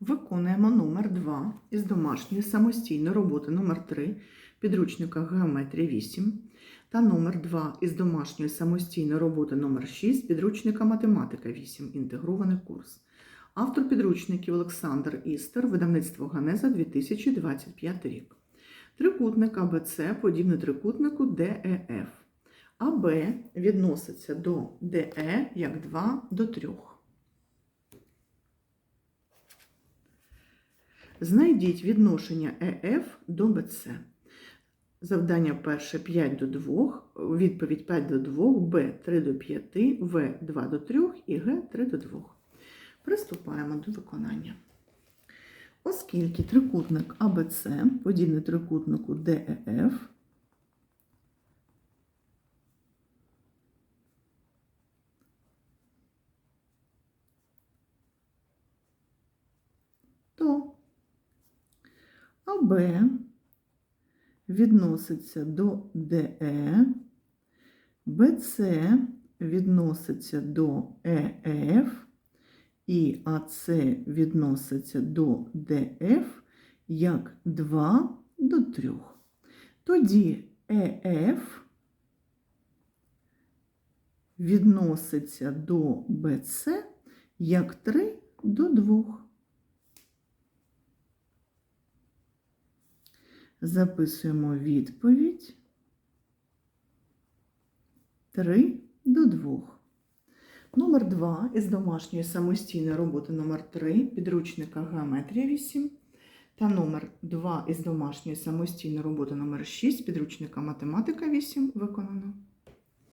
Виконуємо номер 2 із домашньої самостійної роботи номер 3 підручника Геометрія 8 та номер 2 із домашньої самостійної роботи номер 6 підручника Математика 8. Інтегрований курс. Автор підручників Олександр Істер, видавництво Ганеза 2025 рік. Трикутник АБЦ подібний трикутнику ДЕФ. АБ відноситься до ДЕ як 2 до 3. Знайдіть відношення ЕФ до БЦ. Завдання перше 5 до 2, відповідь 5 до 2, Б 3 до 5, В 2 до 3 і Г 3 до 2. Приступаємо до виконання. Оскільки трикутник АБЦ подібний трикутнику ДЕФ, АБ відноситься до ДЕ, БЦ відноситься до ЕФ і АЦ відноситься до ДФ як 2 до 3. Тоді ЕФ відноситься до БЦ як 3 до 2. Записуємо відповідь. 3 до 2. Номер 2 із домашньої самостійної роботи. Номер 3 підручника Геометрія 8 та номер 2 із домашньої самостійної роботи. Номер 6 підручника Математика 8 виконано.